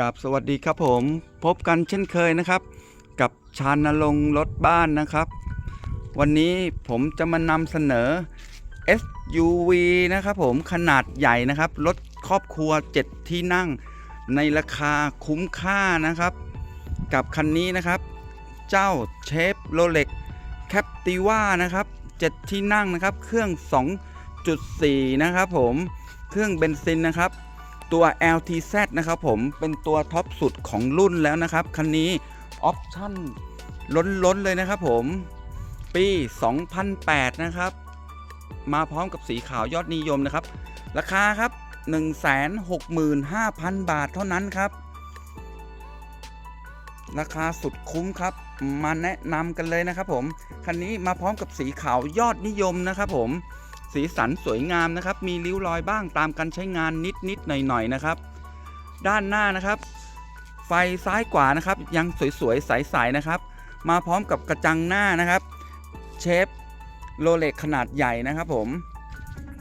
กับสวัสดีครับผมพบกันเช่นเคยนะครับ กับชานลงรถบ้านนะครับ วันนี้ผมจะมานำเสนอ SUV นะครับผมขนาดใหญ่นะครับ รถครอบครัว 7 ที่นั่ง ในราคาคุ้มค่านะครับ กับคันนี้นะครับ เจ้าเชฟโรเล็กแคปติว่านะครับ 7 ที่นั่งนะครับ เครื่อง 2.4 นะครับผมเครื่องเบนซินนะครับ ตัว LTZ นะครับผมเป็นตัวท็อปสุดของรุ่นแล้วนะครับ คันนี้ออปชั่นล้นๆเลยนะครับผม ปี 2008 นะครับ มาพร้อมกับสีขาวยอดนิยมนะครับ ราคาครับ 165,000 บาทเท่านั้นครับ ราคาสุดคุ้มครับ มาแนะนำกันเลยนะครับผม คันนี้มาพร้อมกับสีขาวยอดนิยมนะครับผม สีสันสวยงามนะครับ มีริ้วรอยบ้างตามการใช้งานนิดนิดๆหน่อยหน่อยๆนะครับ ด้านหน้านะครับ ไฟซ้ายขวานะครับ ยังสวยๆใสๆนะครับ มาพร้อมกับกระจังหน้านะครับ เชฟโรเล็กขนาดใหญ่นะครับผม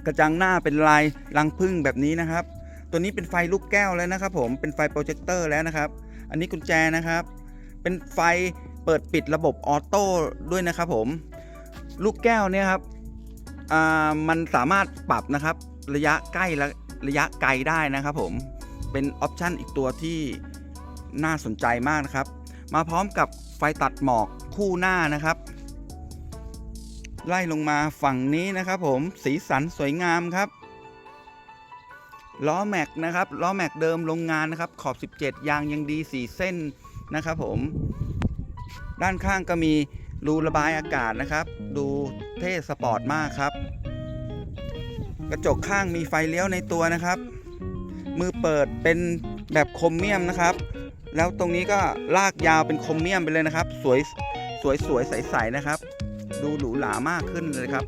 กระจังหน้าเป็นลายรังพึ่งแบบนี้นะครับ ตัวนี้เป็นไฟลูกแก้วแล้วนะครับ ผมเป็นไฟโปรเจคเตอร์แล้วนะครับ อันนี้กุญแจนะครับ เป็นไฟเปิดปิดระบบออโต้ด้วยนะครับผม ลูกแก้วเนี่ยครับ มันสามารถปรับนะครับระยะใกล้และระยะไกลได้นะครับผมเป็นออปชันอีกตัวที่น่าสนใจมากนะครับ มาพร้อมกับไฟตัดหมอกคู่หน้านะครับ ไล่ลงมาฝั่งนี้นะครับผมสีสันสวยงามครับล้อแม็กนะครับล้อแม็กเดิมโรงงานนะครับ ขอบ 17 ยางยังดี 4 เส้นนะครับผม ด้านข้างก็มีรูระบายอากาศนะครับ ดู ท่สปอร์ตมากครับ กระจกข้างมีไฟเลี้ยวในตัวนะครับ มือเปิดเป็นแบบคมเมียมนะครับ แล้วตรงนี้ก็ลากยาวเป็นคมเมียมไปเลยนะครับ สวยสวยสวยใสๆนะครับ ดูหรูหรามากขึ้นเลยครับ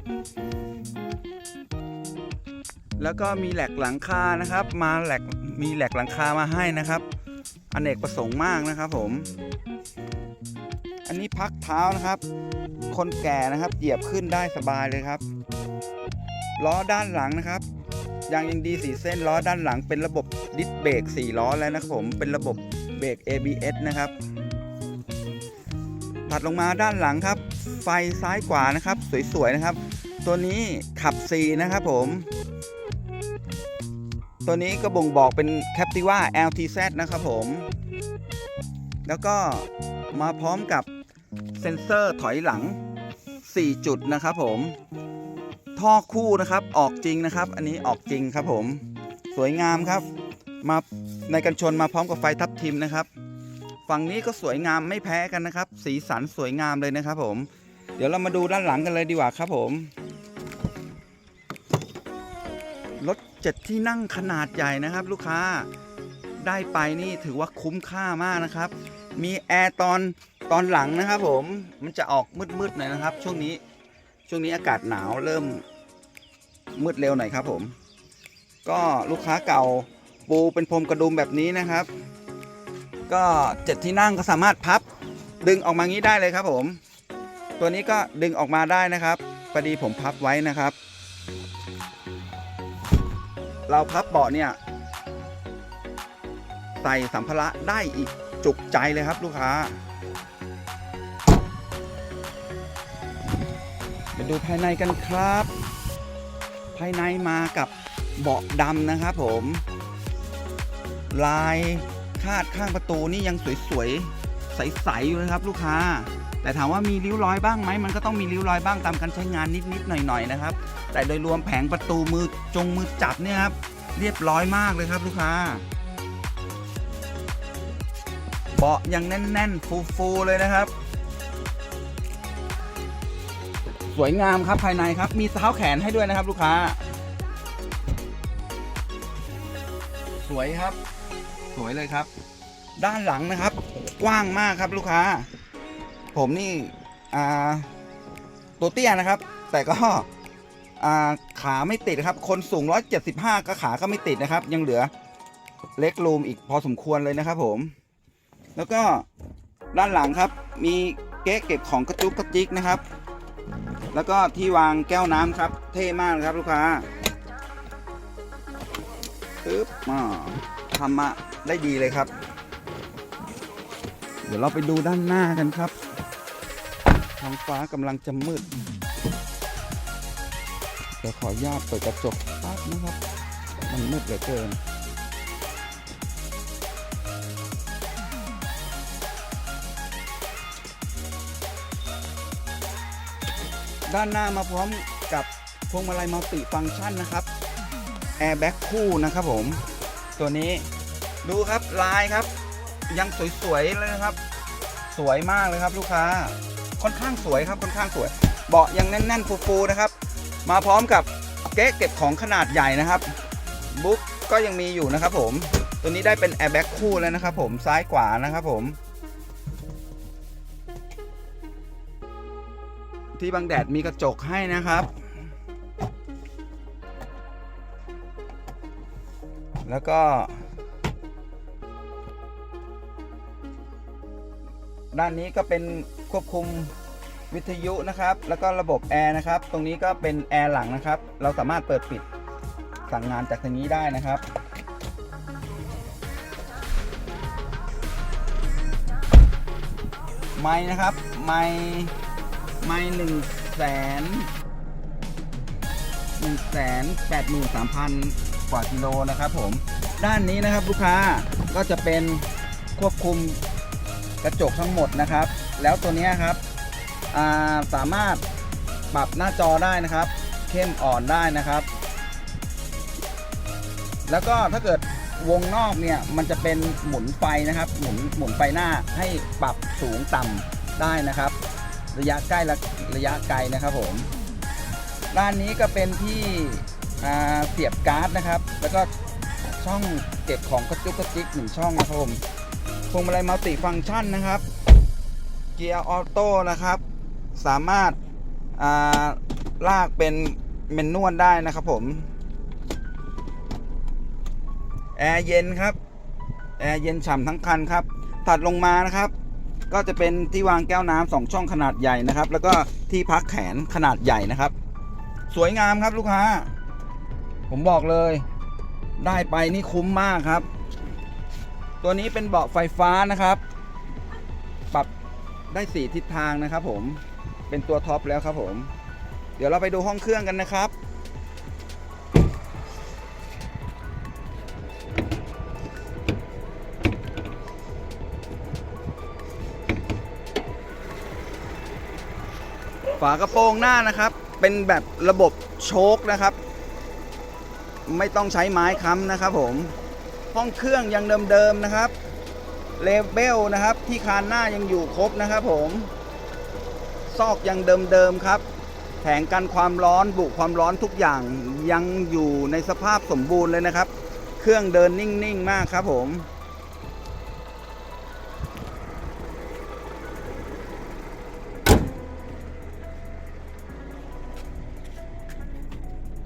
แล้วก็มีแหลกหลังคานะครับ มาแหลกมีแหลกหลังคามาให้นะครับ อเนกประสงค์มากนะครับผม อันนี้พักเท้านะครับ คนแก่นะครับ เหยียบขึ้นได้สบายเลยครับ ล้อด้านหลังนะครับยางยังดีสีเส้นล้อด้านหลังเป็นระบบดิสเบรก4ล้อแล้วนะครับผมเป็นระบบเบรก ABS นะครับ ถัดลงมาด้านหลังครับ ไฟซ้ายขวานะครับ สวยๆนะครับ ตัวนี้ขับ C นะครับผม ตัวนี้ก็บ่งบอกเป็น Captiva LTZ นะครับผม แล้วก็มาพร้อมกับ เซ็นเซอร์ถอยหลัง 4 จุดนะครับผมท่อคู่นะครับออกจริงนะครับ อันนี้ออกจริงครับผมสวยงามครับ มาในกันชนมาพร้อมกับไฟทับทิมนะครับ ฝั่งนี้ก็สวยงามไม่แพ้กันนะครับ สีสันสวยงามเลยนะครับ ผม เดี๋ยวเรามาดูด้านหลังกันเลยดีกว่าครับผมรถเจ็ดที่นั่งขนาดใหญ่นะครับ ลูกค้าได้ไปนี่ถือว่าคุ้มค่ามากนะครับ มีแอร์ตอน ตอนหลังนะครับผมมันจะออกมืดๆหน่อยนะครับ ช่วงนี้ช่วงนี้อากาศหนาวเริ่มมืดเร็วหน่อยครับผม ก็ลูกค้าเก่าปูเป็นพรมกระดุมแบบนี้นะครับ ก็เจ็ดที่นั่งก็สามารถพับดึงออกมางี้ได้เลยครับผม ตัวนี้ก็ดึงออกมาได้นะครับพอดีผมพับไว้นะครับ เราพับเบาะเนี่ยใส่สัมภาระได้อีกจุกใจเลยครับลูกค้ามา ดูภายในกันครับ ภายในมากับเบาะดำนะครับผม ลายคาดข้างประตูนี่ยังสวยๆ ใสๆ อยู่นะครับ ลูกค้า แต่ถามว่ามีริ้วรอยบ้างไหมมันก็ต้องมีริ้วรอยบ้างตามการใช้งานนิดๆหน่อยๆนะครับ แต่โดยรวมแผงประตูมือจงมือจับเนี่ยครับเรียบร้อยมากเลยครับลูกค้าเบาะยังแน่นๆ ฟูๆเลยนะครับ สวยงามครับภายในครับ มีเท้าแขนให้ด้วยนะครับ ลูกค้า สวยครับ สวยเลยครับ ด้านหลังนะครับ กว้างมากครับลูกค้า ผมนี่ตัวเตี้ยนะครับ แต่ก็ขาไม่ติดครับ คนสูง 175 ก็ขาก็ไม่ติดนะครับ ยังเหลือเล็กรูมอีกพอสมควรเลยนะครับ ผม แล้วก็ด้านหลังครับ มีเก๊ะเก็บของกระจุกกระจิกนะครับ แล้วก็ที่วางแก้วน้ำครับ เท่มากเลยครับลูกค้าปึ๊บอ่าทำมาได้ดีเลยครับ เดี๋ยวเราไปดูด้านหน้ากันครับท้องฟ้ากำลังจะมืดเดี๋ยวขออนุญาตเปิดกระจกแป๊บนะครับ มันมืดเหลือเกิน ด้านหน้ามาพร้อมกับพวงมาลัยมัลติฟังก์ชันนะครับแอร์แบ็กคู่นะครับผม ตัวนี้ดูครับลายครับ ยังสวยๆเลยนะครับ สวยมากเลยครับลูกค้า ค่อนข้างสวยครับค่อนข้างสวย เบาะยังแน่นๆฟูๆนะครับ มาพร้อมกับเก๊ะเก็บของขนาดใหญ่นะครับบุ๊กก็ยังมีอยู่นะครับผม ตัวนี้ได้เป็นแอร์แบ็กคู่แล้วนะครับผมซ้ายขวานะครับผม ที่บังแดดมีกระจกให้นะครับ แล้วก็ ด้านนี้ก็เป็นควบคุมวิทยุนะครับ แล้วก็ระบบแอร์นะครับ ตรงนี้ก็เป็นแอร์หลังนะครับ เราสามารถเปิดปิดสั่งงานจากทางนี้ได้นะครับไม้นะครับไม้ ไม้หนึ่งแสนหนึ่งแสนแปดหมื่นสามพันกว่ากิโลนะครับผม ด้านนี้นะครับลูกค้าก็จะเป็นควบคุมกระจกทั้งหมดนะครับ แล้วตัวนี้ครับาสามารถปรับหน้าจอได้นะครับ เข้มอ่อนได้นะครับ แล้วก็ถ้าเกิดวงนอกเนี่ยมันจะเป็นหมุนไฟนะครับ หมุนหมุนไฟหน้าให้ปรับสูงต่ำได้นะครับ ระยะใกล้และระยะไกลนะครับผมด้านนี้ก็เป็นที่เสียบการ์ดนะครับ แล้วก็ช่องเก็บของกระจุกกระจิกหนึ่งช่องนะครับผมพวงมาลัยมัลติฟังก์ชันนะครับ เกียร์ออโต้นะครับ สามารถาลากเป็นเมนนวลได้นะครับผม แอร์เย็นครับ แอร์เย็นฉ่ำทั้งคันครับถัดลงมานะครับ ก็จะเป็นที่วางแก้วน้ำสองช่องขนาดใหญ่นะครับ แล้วก็ที่พักแขนขนาดใหญ่นะครับ สวยงามครับลูกค้า ผมบอกเลย ได้ไปนี่คุ้มมากครับ ตัวนี้เป็นเบาะไฟฟ้านะครับ ปรับได้สีทิศทางนะครับ ผมเป็นตัวท็อปแล้วครับผม เดี๋ยวเราไปดูห้องเครื่องกันนะครับากระโปรงหน้านะครับ เป็นแบบระบบโชคนะครับ ไม่ต้องใช้ไม้ค้ำนะครับผมห้องเครื่องยังเดิมๆนะครับเลเบลนะครับ ที่คานหน้ายังอยู่ครบนะครับผมซอกยังเดิมๆครับแผงกันความร้อนบุความร้อนทุกอย่างยังอยู่ในสภาพสมบูรณ์เลยนะครับ เครื่องเดินนิ่งๆมากครับผม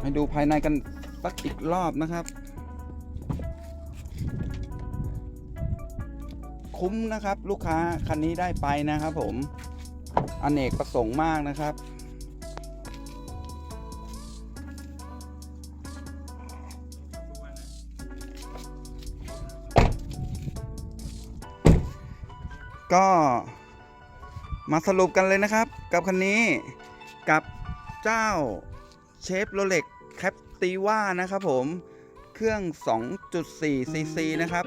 ให้ดูภายในกันสักอีกรอบนะครับ คุ้มนะครับลูกค้าคันนี้ได้ไปนะครับผมอเนกประสงค์มากนะครับก็มาสรุปกันเลยนะครับ กับคันนี้กับเจ้า เชฟโรเล็กแคปตีว่านะครับผม เครื่อง 2.4 ซีซีนะครับ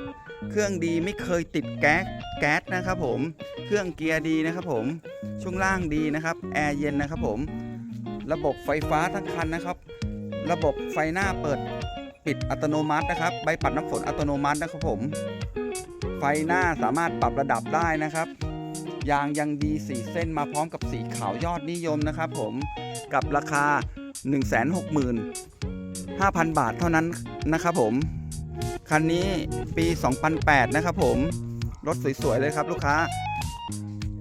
เครื่องดีไม่เคยติดแก๊สแก๊สนะครับผม เครื่องเกียร์ดีนะครับผม ช่วงล่างดีนะครับ แอร์เย็นนะครับผม ระบบไฟฟ้าทั้งคันนะครับ ระบบไฟหน้าเปิดปิดอัตโนมัตินะครับ ใบปัดน้ำฝนอัตโนมัตินะครับผม ไฟหน้าสามารถปรับระดับได้นะครับยางยังดี4เส้นมาพร้อมกับสีขาวยอดนิยมนะครับผมกับราคา 165,000 บาทเท่านั้นนะครับผมคันนี้ปี 2008 นะครับผม รถสวย ๆ เลยครับลูกค้า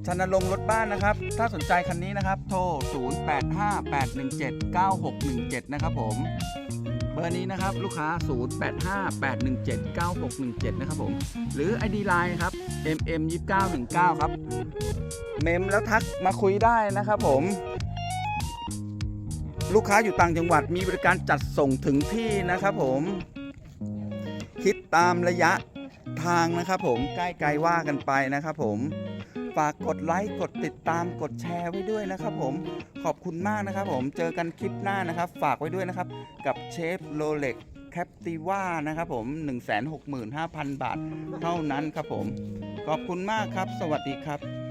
ชันลงรถบ้านนะครับ ถ้าสนใจคันนี้นะครับ โทร 0858179617 นะครับผม เบอร์นี้นะครับลูกค้า 0858179617 นะครับผม หรือ ID Line ครับ mm2919 ครับ เมมแล้วทักมาคุยได้นะครับผม ลูกค้าอยู่ต่างจังหวัดมีบริการจัดส่งถึงที่นะครับผม คิดตามระยะทางนะครับผมใกล้ไกลว่ากันไปนะครับผม ฝากกดไลค์กดติดตามกดแชร์ไว้ด้วยนะครับผมขอบคุณมากนะครับผมเจอกันคลิปหน้านะครับ ฝากไว้ด้วยนะครับ กับเชฟโรเล็กแคปติว่านะครับผม 165,000 บาทเท่านั้นครับผม ขอบคุณมากครับ สวัสดีครับ